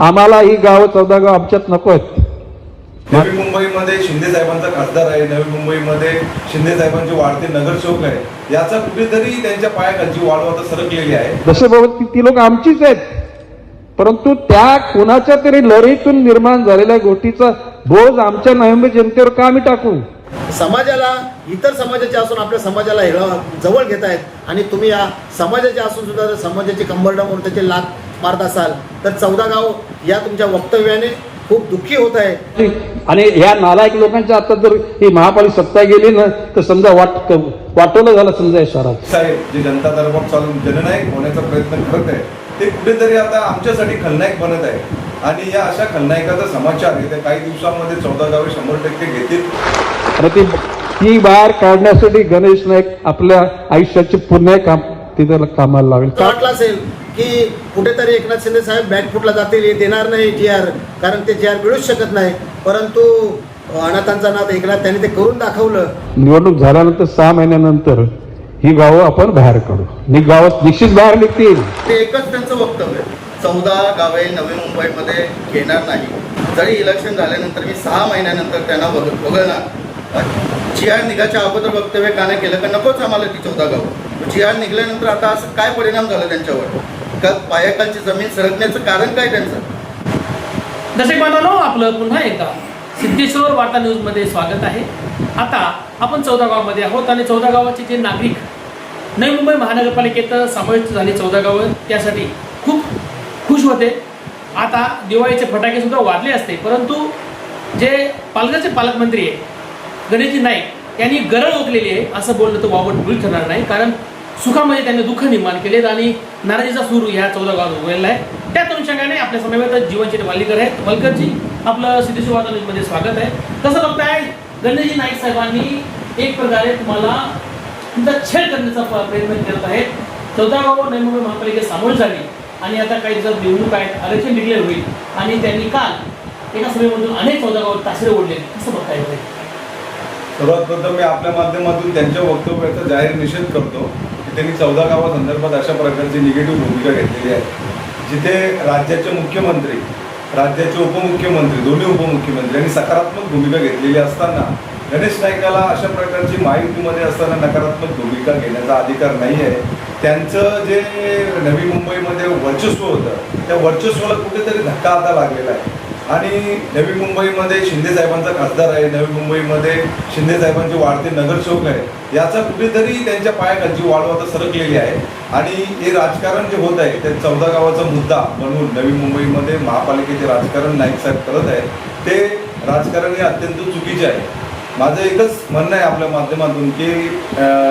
आम्हाला ही गावं चौदा गाव आमच्यात नको आहेत. नवी मुंबईमध्ये शिंदे साहेबांचा खासदार आहे नवी मुंबईमध्ये शिंदे साहेबांचे वाढते नगरसेवक आहे. याचा कुठेतरी त्यांच्या पायाखालची वाढ आता सरकलेली आहे. जसे बाबा ती- ती लोक आमचीच आहेत. परंतु त्या कोणाच्या तरी लढीतून निर्माण झालेल्या गोष्टीचा बोज आमच्या नोव्हेंबर जनतेवर का आम्ही टाकू? समाजाला इतर समाजाचे असून आपल्या समाजाला जवळ घेत आहेत आणि तुम्ही या समाजाचे असून सुद्धा जर समाजाची कंबरडा म्हणून त्याचे लात मारत असाल तर चौदा गाव या तुमच्या वक्तव्याने खूप दुःखी होत आहे. आणि ह्या नालायक लोकांच्या आता जर ही महापालिका सत्ता गेली ना तर समजा वाट वाटवलं झालं समजा या शहरात. साहेब जे जनता दरबार चालून जननायक होण्याचा प्रयत्न करत आहे ते कुठेतरी आता आमच्यासाठी खलनायक बनत आहे. आणि या अशा खलनायकाचा समाचार येत्या काही दिवसामध्ये चौदा गावे शंभर टक्के घेतील. ती ती बाहेर काढण्यासाठी गणेश नाईक आपल्या आयुष्याचे पुण्य काम तिथे कामाला लावेल. वाटलं असेल की कुठेतरी एकनाथ शिंदे साहेब बॅकफुटला जातील हे देणार नाही जी आर कारण ते जी आर मिळूच शकत नाही. परंतु अनाथांचा नाथ एकनाथ त्यांनी ते करून दाखवलं. निवडणूक झाल्यानंतर सहा महिन्यानंतर ही गावं आपण बाहेर काढू. नि गावं निश्चित बाहेर निघतील. ते एकच त्यांचं वक्तव्य. चौदा गावे नवी मुंबईमध्ये घेणार नाही. जरी इलेक्शन झाल्यानंतर मी सहा महिन्यानंतर त्यांना वग वगळणार जी आर निघाच्या अगोदर वक्तव्य का नाही केलं का नकोच आम्हाला ती चौदा गावं. जी आर निघाल्यानंतर आता असं काय परिणाम झाला त्यांच्यावर? का पायाखालची जमीन सरकण्याचं कारण काय त्यांचं? दर्शक बांधवांनो आपलं पुन्हा एकदा सिद्धेश्वर वार्ता न्यूजमध्ये स्वागत आहे. आता आपण चौदा गावामध्ये आहोत आणि चौदा गावाचे जे नागरिक नवी मुंबई महानगरपालिकेत समाविष्ट झाले चौदा गावं. त्यासाठी खूप खुश होते. आता दिवाळीचे फटाके सुद्धा वाजले असते. परंतु जे पालघरचे पालकमंत्री आहे गणेशजी नाईक यांनी गरळ ओकलेली आहे असं बोलणं तर वावट भूल ठरणार नाही. कारण सुखामध्ये त्यांनी दुःख निर्माण केलेत आणि नाराजीचा सूर ह्या चौदा गावात उगवलेला आहे. त्याच अनुषंगाने आपल्या समवेत जीवनचे वालीकर आहेत. वलकरजी आपलं सिद्धेश्वर वार्ता न्यूजमध्ये स्वागत आहे. कसं बघताय गणेशजी नाईक साहेबांनी एक प्रकारे तुम्हाला तुमचा छेड करण्याचा प्रयत्न करत आहेत. चौदा गाव नवी मुंबई महापालिकेत झाली. आणि आता काही दिवसात निवडणूक आहेत आरक्षण डिक्लेअर होईल. आणि त्यांनी काल एका सभेमधून अनेक चौदा गावात तासरे ओढले. असं बघता येत सर्वात प्रथम मी आपल्या माध्यमातून त्यांच्या वक्तव्याचा जाहीर निषेध करतो की त्यांनी चौदा गावासंदर्भात अशा प्रकारची निगेटिव्ह भूमिका घेतलेली आहे. जिथे राज्याचे मुख्यमंत्री राज्याचे उपमुख्यमंत्री दोन्ही उपमुख्यमंत्री यांनी सकारात्मक भूमिका घेतलेली असताना गणेश नाईकाला अशा प्रकारची महायुतीमध्ये असताना नकारात्मक भूमिका घेण्याचा अधिकार नाही आहे त्यांचं जे नवी मुंबईमध्ये वर्चस्व होतं त्या वर्चस्वाला कुठेतरी धक्का आता लागलेला आहे. आणि नवी मुंबईमध्ये शिंदे साहेबांचा खासदार आहे नवी मुंबईमध्ये शिंदे साहेबांचे वाढते नगरसेवक आहे याचा कुठेतरी त्यांच्या पायाखालची वाढ आता सरकलेली आहे. आणि हे राजकारण जे होत आहे ते चौदा गावाचा मुद्दा म्हणून नवी मुंबईमध्ये महापालिकेचे राजकारण नाईक साहेब करत आहे ते राजकारण हे अत्यंत चुकीचे आहे. माझं एकच म्हणणं आहे आपल्या माध्यमातून की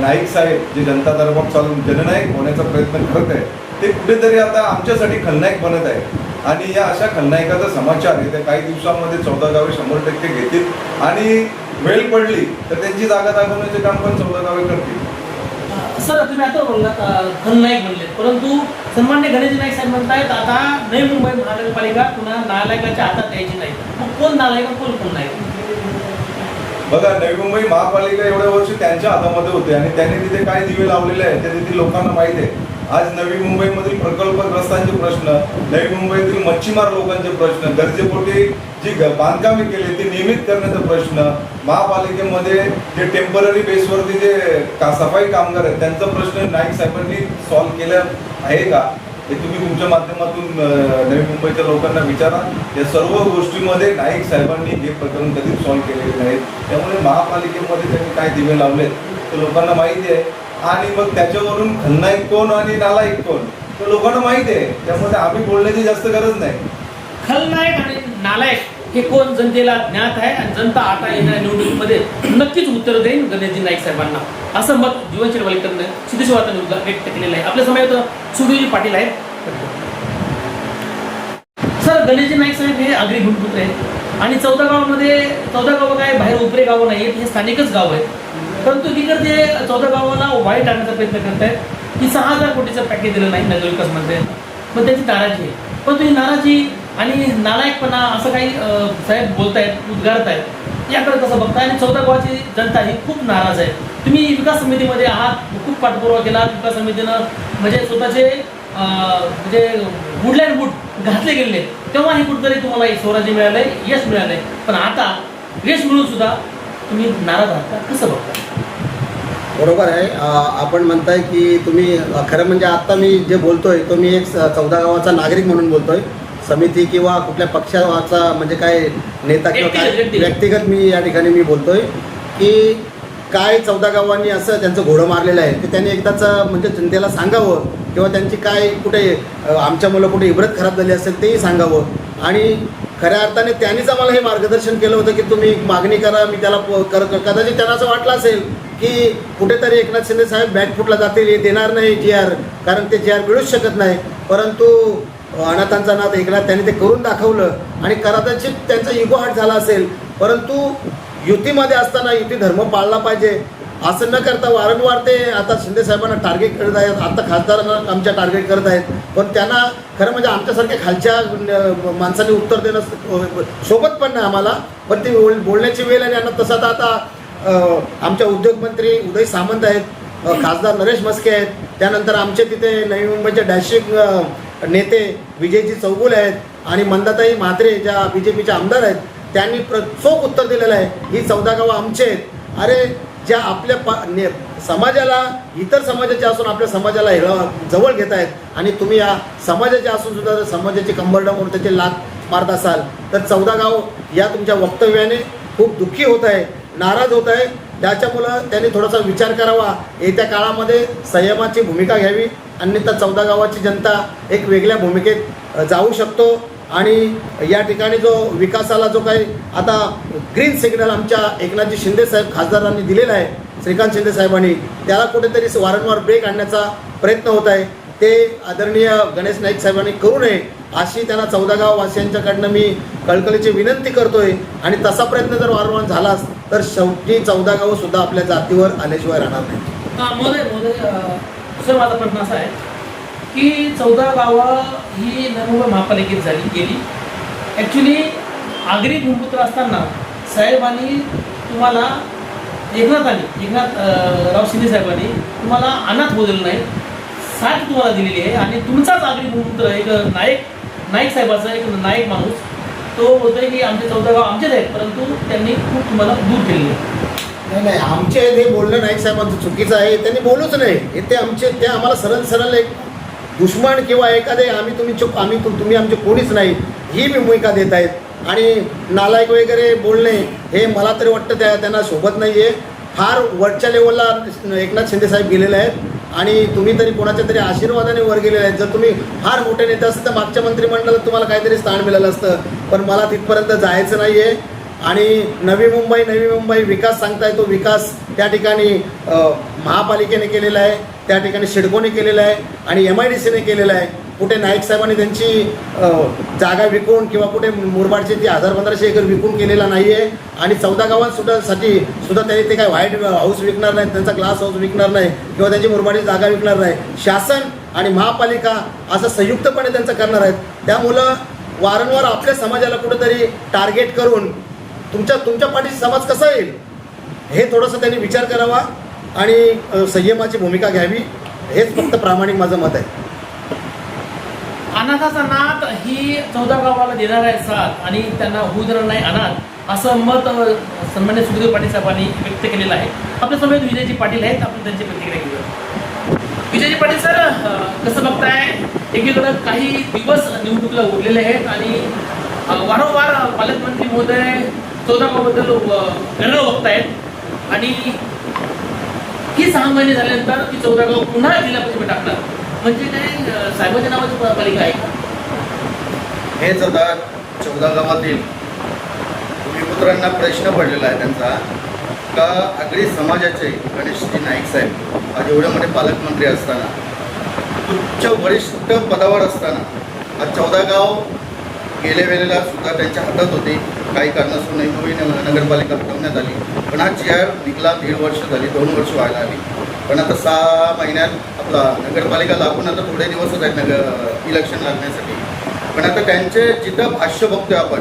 नाईक साहेब जे जनता दरबार चालून जननायक होण्याचा प्रयत्न करत आहे ते कुठेतरी आता आमच्यासाठी खलनायक बनत आहे आणि या अशा खलनायकाचा समाचार येत्या काही दिवसामध्ये चौदा गावे शंभर टक्के घेतील. आणि वेळ पडली तर त्यांची जागा दाखवण्याचे काम पण चौदा गावे करतील. सर तुम्ही आता बोललात खलनायक म्हणले परंतु सन्मान्य गणेश नाईक साहेब म्हणतायत आता नवी मुंबई महानगरपालिका पुन्हा नालायकाच्या हातात द्यायची नाही मग कोण नालायक कोण कोण नाही बघा नवी मुंबई महापालिका एवढ्या वर्ष त्यांच्या हातामध्ये होते आणि त्यांनी तिथे काय दिवे लावलेले आहेत ते तिथे लोकांना माहिती आहे. आज नवी मुंबईमधील प्रकल्पग्रस्तांचे प्रश्न नवी मुंबईतील मच्छीमार लोकांचे प्रश्न गरजेपोटी जी बांधकामे केली ती नियमित करण्याचा प्रश्न महापालिकेमध्ये जे टेंपररी बेसवरती जे का सफाई कामगार आहेत त्यांचा प्रश्न नाईक साहेबांनी सॉल्व्ह केला आहे का? हे तुम्ही तुमच्या माध्यमातून नवी मुंबईच्या लोकांना विचारा. या सर्व गोष्टीमध्ये नाईक साहेबांनी हे प्रकरण कधीच सॉल्व्ह केलेले नाहीत. त्यामुळे महापालिकेमध्ये त्यांनी काय दिवे लावलेत ते लोकांना माहिती आहे. आणि मग त्याच्यावरून खलनायक कोण आणि नालायक कोण ते लोकांना माहिती आहे. त्यामुळे आम्ही बोलण्याची जास्त गरज नाही. खलनायक आणि नालायक हे कोण? जनतेला ज्ञात आहे आणि जनता आता येणाऱ्या निवडणुकीमध्ये. नक्कीच उत्तर देईन गणेशजी नाईक साहेबांना. असं मत जीवनशील वालीकरनं सिद्धेश्वर वार्ता न्यूजला व्यक्त केलेलं आहे. आपल्या समयात सुधीरजी पाटील आहेत. सर गणेशजी नाईक साहेब हे आगरी भूमिपुत्र आहेत. आणि चौदा गावामध्ये चौदा गावं काय बाहेर उपरे गावं नाही आहेत हे स्थानिकच गाव आहेत. परंतु तिकडे ते चौदा गावाला वाईट आणण्याचा प्रयत्न करत आहेत की सहा हजार कोटीचं पॅकेज दिलं नाही नगरविकास मंत्र्यांनी मग त्याची नाराजी आहे. पण तुम्ही नाराजी आणि नालायकपणा असं काही साहेब बोलतायत उद्गारत आहेत याकडे कसं बघताय? आणि चौदा गावाची जनता ही खूप नाराज आहे. तुम्ही विकास समितीमध्ये आहात खूप पाठपुरावा केला विकास समितीनं. म्हणजे स्वतःचे म्हणजे वुडलँड बूट घातले गेले. तेव्हा हे कुठतरी तुम्हाला स्वराज्य मिळालंय यश मिळालंय. पण आता यश मिळून सुद्धा तुम्ही नाराज आहात. का? कसं बघता बरोबर आहे. आपण म्हणताय की तुम्ही खरं म्हणजे आत्ता मी जे बोलतोय तो मी एक चौदा गावाचा नागरिक म्हणून बोलतोय. समिती किंवा कुठल्या पक्षाचा म्हणजे काय नेता किंवा काय व्यक्तिगत, मी या ठिकाणी मी बोलतोय की काय चौदा गावांनी असं त्यांचं घोडं मारलेलं आहे की त्यांनी एकदाच म्हणजे जनतेला सांगावं किंवा त्यांची काय कुठे आमच्या मुलं कुठे इब्रत खराब झाली असेल तेही सांगावं. आणि खऱ्या अर्थाने त्यांनीच आम्हाला हे मार्गदर्शन केलं होतं की तुम्ही मागणी करा मी त्याला प- कर कदाचित त्यांना असं वाटलं असेल की कुठेतरी एकनाथ शिंदे साहेब बॅकफुटला जातील हे देणार नाही जी आर कारण ते जी आर मिळूच शकत नाही. परंतु अनाथांचा नाथ ऐकला त्यांनी ते करून दाखवलं आणि कदाचित त्यांचा इगो हाट झाला असेल. परंतु युतीमध्ये असताना युती धर्म पाळला पाहिजे. असं न करता वारंवार ते आता शिंदे साहेबांना टार्गेट करत आहेत. आता खासदारांना आमच्या टार्गेट करत आहेत. पण त्यांना खरं म्हणजे आमच्यासारख्या खालच्या माणसांनी उत्तर देणं सोबत पण नाही आम्हाला. पण ती बोल बोलण्याची वेळ आणि यांना तसं तर आता आमच्या उद्योगमंत्री उदय सामंत आहेत. खासदार नरेश मस्के आहेत. त्यानंतर आमचे तिथे नवी मुंबईचे डॅशिंग नेते विजयजी चौगुल आहेत आणि मंदाताई म्हात्रे ज्या बी जे पीच्या आमदार आहेत त्यांनी प्र चोख उत्तर दिलेलं आहे. ही चौदा गावं आमचे आहेत. अरे ज्या आपल्या पा ने समाजाला इतर समाजाच्या असून आपल्या समाजाला हेळा जवळ घेत आहेत. आणि तुम्ही या समाजाचे असून सुद्धा जर समाजाची कंबरडं म्हणून त्याचे लात मारत असाल तर चौदा गाव या तुमच्या वक्तव्याने खूप दुःखी होत आहे नाराज होत आहे. त्याच्यामुळं त्यांनी थोडासा विचार करावा. येत्या काळामध्ये संयमाची भूमिका घ्यावी. अन्यथा चौदा गावाची जनता एक वेगळ्या भूमिकेत जाऊ शकतो. आणि या ठिकाणी जो विकासाला जो काही आता ग्रीन सिग्नल आमच्या एकनाथजी शिंदे साहेब खासदारांनी दिलेला आहे श्रीकांत शिंदे साहेबांनी त्याला कुठेतरी वारंवार ब्रेक आणण्याचा प्रयत्न होत आहे. ते आदरणीय गणेश नाईक साहेबांनी करू नये अशी त्यांना चौदा गाव वासियांच्याकडनं मी कळकळीची विनंती करतोय. आणि तसा प्रयत्न जर वारंवार झालाच तर शेवटी चौदा गावं सुद्धा आपल्या जातीवर आल्याशिवाय राहणार नाही. सर माझा प्रश्न असा आहे की चौदा गावं ही नवी महापालिकेत झाली गेली. ॲक्च्युली आगरी भूमिपुत्र असताना साहेबांनी तुम्हाला एकनाथांनी एकनाथ राव शिंदे साहेबांनी तुम्हाला अनाथ बोललेलं नाही साथ तुम्हाला दिलेली आहे आणि तुमचाच आगरी भूमिपुत्र एक नायक नाईक साहेबाचा एक नायक माणूस तो बोलतोय की आमचे चौदा गाव आमचेच आहेत परंतु त्यांनी खूप तुम्हाला दूर केलेली आहे. नाही नाही आमचे हे बोलणं नाईक साहेबांचं चुकीचं आहे त्यांनी बोलूच नाही हे ते आमचे ते आम्हाला सरळ सरळ एक दुश्मन किंवा एखादे आम्ही तुम्ही चुक आम्ही तुम्ही आमचे कोणीच नाही ही मी भूमिका देत आहेत. आणि नालायक वगैरे बोलणे हे मला तरी वाटतं त्या त्यांना सोबत नाही आहे फार वरच्या लेवलला एकनाथ शिंदे साहेब गेलेले आहेत. आणि तुम्ही तरी कोणाच्या तरी आशीर्वादाने वर गेलेले आहेत. जर तुम्ही फार मोठे नेते असतं तर मागच्या मंत्रिमंडळात तुम्हाला काहीतरी स्थान मिळालं असतं. पण मला तिथपर्यंत जायचं नाही आहे आणि नवी मुंबई नवी मुंबई विकास सांगताय तो विकास त्या ठिकाणी महापालिकेने केलेला आहे. त्या ठिकाणी शिडकोने केलेला आहे आणि एम आय डी सीने केलेला आहे. कुठे नाईक साहेबांनी त्यांची जागा विकून किंवा कुठे मुरबाडची ती हजार पंधराशे एकर विकून केलेला नाही आहे आणि चौदा गावांसुद्धा सुद्धा त्यांनी ते काय व्हाईट हाऊस विकणार नाही त्यांचा ग्लास हाऊस विकणार नाही किंवा त्यांची मुरबाडची जागा विकणार नाही. शासन आणि महापालिका असं संयुक्तपणे त्यांचं करणार आहेत. त्यामुळं वारंवार आपल्या समाजाला कुठेतरी टार्गेट करून तुमच्या तुमच्या पाठीशी समाज कसा येईल हे थोडंसं त्यांनी विचार करावा आणि संयमाची भूमिका घ्यावी. हेच फक्त प्रामाणिक माझं मत आहे. अनाथाचा नाथ ही चौदा गावाला देणार आहे साथ आणि त्यांना होऊ देणार नाही अनाथ असं मत सन्मान्य सुखदेव पाटील साहेबांनी व्यक्त केलेलं आहे. आपल्यासमोर विजयजी पाटील आहेत आपण त्यांची प्रतिक्रिया घेऊया. विजयजी पाटील सर कसं बघताय? एकीकडं काही दिवस निवडणुकीला उरलेले आहेत आणि वारंवार पालकमंत्री महोदय चौदा गावाबद्दल गर्व बघतायत. आणि ही सहा महिने झाल्यानंतर ती चौदा गाव पुन्हा जिल्हा परिषद टाकणार. म्हणजे काय साहेबांच्या नावाची पालिका आहे का? हेच आता चौदा गावातील पुत्रांना प्रश्न पडलेला आहे त्यांचा. का आगळी समाजाचे गणेशजी नाईक साहेब आज एवढे मोठे पालकमंत्री असताना उच्च वरिष्ठ पदावर असताना आज चौदा गाव गेल्या वेळेला सुद्धा त्यांच्या हातात होते. काही कारणास्तव नवी नगरपालिका हटवण्यात आली. पण हा जी आर दीड वर्ष झाली दोन वर्ष व्हायला आली. पण आता सहा महिन्यात आपला नगरपालिका लागून आता थोडे दिवसच आहेत नगर इलेक्शन लागण्यासाठी. पण आता त्यांचे जिथं भाष्य बघतोय आपण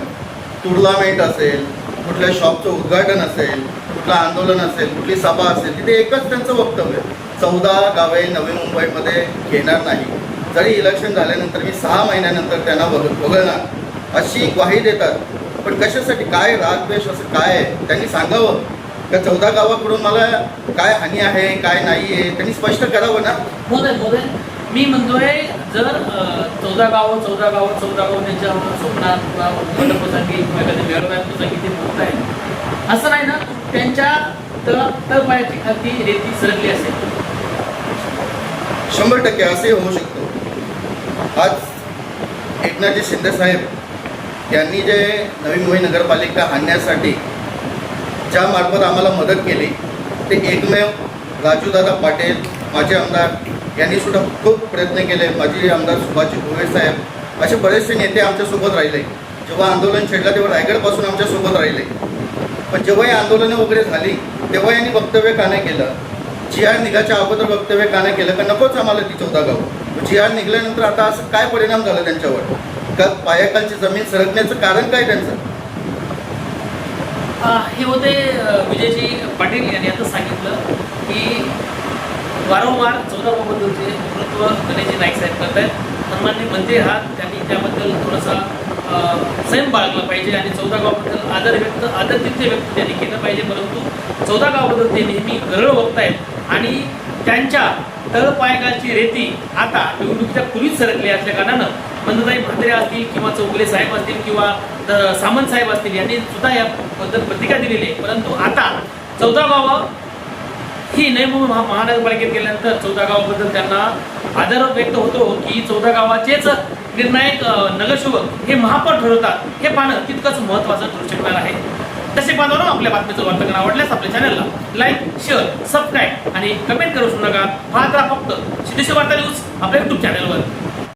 टुर्नामेंट असेल कुठल्या शॉपचं उद्घाटन असेल कुठलं आंदोलन असेल कुठली सभा असेल तिथे एकच त्यांचं वक्तव्य चौदा गावे नवी मुंबईमध्ये घेणार नाही. जरी इलेक्शन झाल्यानंतर मी सहा महिन्यानंतर त्यांना बघ बघणार. अशी ग्वाही देतात. पण कशासाठी? काय रागद्वेष असं काय आहे? त्यांनी सांगावं. का चौदा गावाकडून मला काय हानी आहे काय नाही आहे त्यांनी स्पष्ट करावं ना? मोदय मोदय मी म्हणतोय जर चौदा गाव चौदा गाव चौदा गाव त्यांच्या स्वप्नात किंवा मंडपप्रसंगी किंवा एखाद्या व्यवहारप्रसंगी ते बोलत आहे. असं नाही ना त्यांच्या तळ तळपायाची खालती रेती सरकली असेल. शंभर टक्के असे होऊ शकतो. आज एकनाथजी शिंदे साहेब यांनी जे नवी मुंबई नगरपालिका आणण्यासाठी ज्या मार्फत आम्हाला मदत केली ते एकमेव राजूदादा पाटील माजी आमदार यांनी सुद्धा खूप प्रयत्न केले. माजी आमदार सुभाषजी भोवे साहेब असे बरेचसे नेते आमच्यासोबत राहिले. जेव्हा आंदोलन छेडलं तेव्हा रायगडपासून आमच्यासोबत राहिले. पण जेव्हा ही आंदोलनं वगैरे झाली तेव्हा यांनी वक्तव्य का नाही केलं? जी आर निघाच्या अगोदर वक्तव्य का नाही केलं? का नकोच आम्हाला ती चौदा गाव जी आर निघाल्यानंतर आता असं काय परिणाम झाला त्यांच्यावर? का पायाखालची जमीन सरकण्याचं कारण काय त्यांचं? हे होते विजयजी पाटील यांनी आता सांगितलं की वारंवार चौदा गावाबद्दलचे नेतृत्व गणेशजी नाईक साहेब करत आहेत सन्माननीय मंत्री हा त्यांनी त्याबद्दल थोडासा संयम बाळगला पाहिजे आणि चौदा गावाबद्दल आदर व्यक्त आदरतिथ्य व्यक्त त्यांनी केलं पाहिजे. परंतु चौदा गावाबद्दल ते नेहमी गरळ बघतायत आणि त्यांच्या तळपायकाची रेती आता निवडणुकीच्या पूर्वीच सरकली असल्या कारणानं बंधुताई म्हात्रे असतील किंवा चौगुले साहेब असतील किंवा सामंत साहेब असतील यांनी सुद्धा याबद्दल प्रतिक्रिया दिलेली आहे. परंतु आता चौदा गावं ही नवी महा महानगरपालिकेत गेल्यानंतर चौदा गावाबद्दल त्यांना आदर व्यक्त होतो की चौदा गावाचेच निर्णायक नगरसेवक हे महापौर ठरवतात. हे पाहणं तितकंच महत्त्वाचं ठरू शकणार आहे. तसे बांधवांना आपल्या बातमीचं वार्तांकन आवडल्यास आपल्या चॅनलला लाईक शेअर सबस्क्राईब आणि कमेंट करू शकू नका. पाहत राहा फक्त. सिद्धेश्वर वार्ता न्यूज आपल्या युट्यूब चॅनलवर